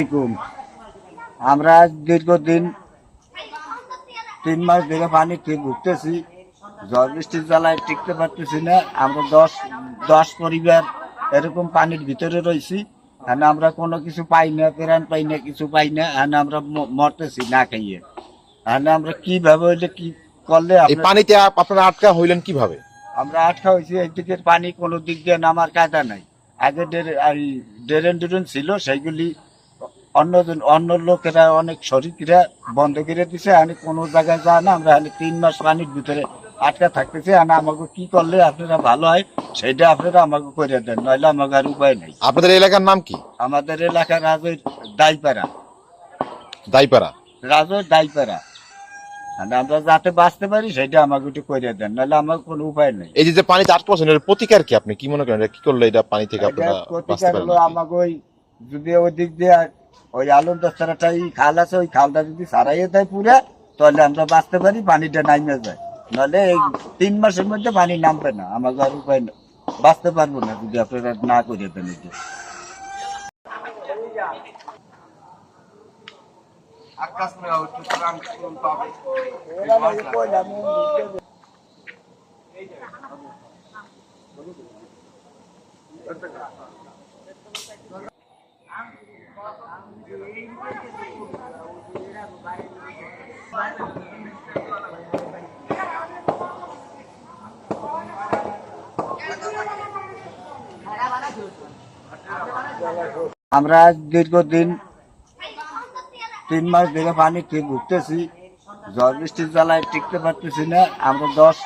আলাইকুম আমরা দীর্ঘদিন তিন মাস ধরে পানিতে ভুগতেছি ঝড় বৃষ্টির জ্বালায় টিকতে পারতেছি না। আমরা দশ দশ পরিবার এরকম পানির ভিতরে রয়েছি। আর আমরা কোনো কিছু পাই না প্রাণ পাই না কিছু পাই না। আর আমরা মরতেছি না খাইয়ে। আর আমরা কীভাবে হইলে কি করলে পানিতে আপ- আপনারা আটকা হইলেন কীভাবে? আমরা আটকা হয়েছি এই দিকের পানি কোনো দিক দিয়ে নামার কায়দা নাই। আগে ড্রেন ড্রেন ছিল সেইগুলি অন্য অন্য লোকেরা অনেক শরিকরা বন্ধ করে দিছে আমি কোনো জায়গায় যায় না আমরা তিন মাস পানির ভিতরে আটকা থাকতেছি আর আমাকে কি করলে আপনারা ভালো হয় সেটা আপনারা আমাকে করে দেন নইলে আমাকে আর উপায় নেই। আপনাদের এলাকার নাম কি? আমাদের এলাকার রাজের দাইপাড়া। দাইপাড়া? রাজের দাইপাড়া। আর আমরা যাতে বাঁচতে পারি সেটা আমাকে একটু করে দেন নাহলে আমার কোনো উপায় নেই। এই যে পানিতে আটকা এর প্রতিকার কি আপনি? কি মনে করেন কি করলে এটা পানি থেকে আপনারা বাঁচতে প্রতিকার হলো আমাকে ওই যদি ওই দিক দিয়ে ওই আলুর দশটাটা এই খাল আছে ওই খালটা যদি সারাইয়ে দেয় পুরা তাহলে আমরা বাঁচতে পারি পানিটা নামে যায়। নাহলে এই তিন মাসের মধ্যে পানি নামবে না। আমাকে আর উপায় নেই। বাঁচতে পারব না যদি আপনারা না করে দেন এটা আমরা দীর্ঘদিন তিন মাস ধরে পানিতে ভুগতেছি ঝড় বৃষ্টির জ্বালায় টিকতে পারতেছি না, আমরা দশ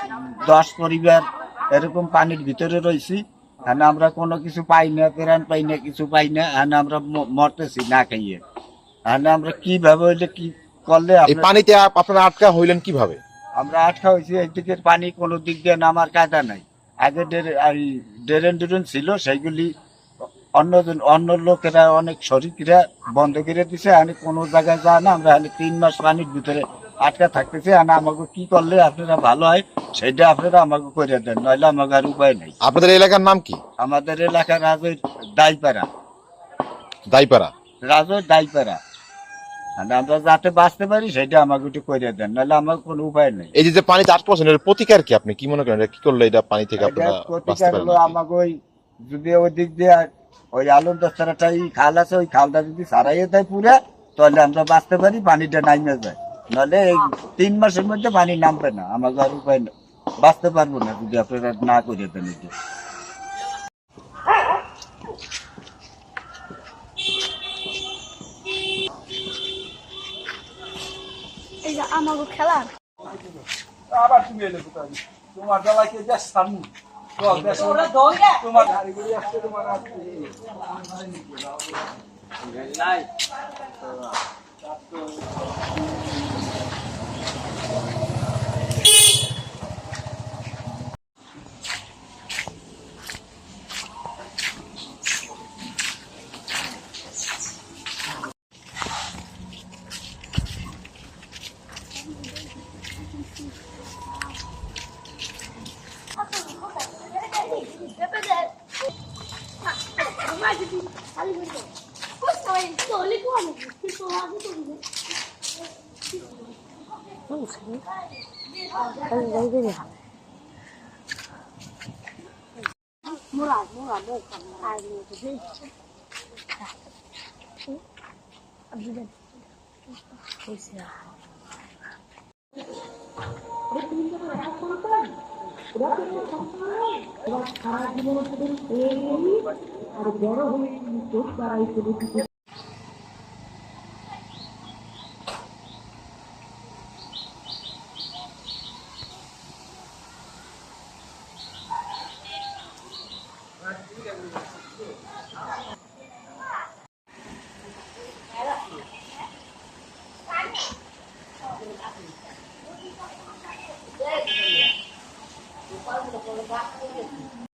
দশ পরিবার এরকম পানির ভিতরে রয়েছি, আর আমরা কোনো কিছু পাই না, প্রাণ পাই না, কিছু পাই না, আর আমরা মরতেছি না খাইয়ে আর আমরা কীভাবে হইলে কি করলে এই পানিতে আপ- আপনারা আটকা হইলেন কীভাবে? আমরা আটকা হয়েছি এইদিকে পানি কোনো দিক দিয়ে নামার কায়দা নাই। আগে ড্রে- এই ড্রেন ড্রেন ছিল সেইগুলি অন্য অন্য লোকেরা অনেক শরিকরা বন্ধ করে দিছে আমি কোনো জায়গায় যায় না আমরা তিন মাস পানির ভিতরে আটকা থাকতেছি আর আমাকে কি করলে আপনারা ভালো হয় সেটা আপনারা আমাকে করে দেন নইলে আমাকে আর উপায় নেই। আপনাদের এলাকার নাম কি? আমাদের এলাকার রাজের দাইপাড়া। দাইপাড়া। রাজের দাইপাড়া। আর আমরা যাতে বাঁচতে পারি সেটা আমাকে একটু করে দেন নাহলে আমার কোনো উপায় নেই। এই যে পানিতে আটকা পড়ছেন এর প্রতিকার কি আপনি? কি মনে করেন? কি করলে এটা পানি থেকে আপনারা প্রতিকার হলো আমাকে ওই যদি ওই দিক দিয়ে ওই আলুর দশটাটা এই খাল আছে ওই খালটা যদি সারাইয়ে দেয় পুরা তাহলে আমরা বাঁচতে পারি পানিটা নামে যায়। নাহলে এই তিন মাসের মধ্যে পানি নামবে না। আমাকে আর উপায় নেই। বাঁচতে পারব না যদি আপনারা না করে দেন এটা এই যে আমাকে খেলার আবার তুমি এলে কোথায়? তোমার বেলায় কে যাস সামনে? চল আসছে। তোমার Murat, Murat, Murat, Murat, Murat, তোমার মোরা মোরা মোরা আর মোরা আব্দুল হইছে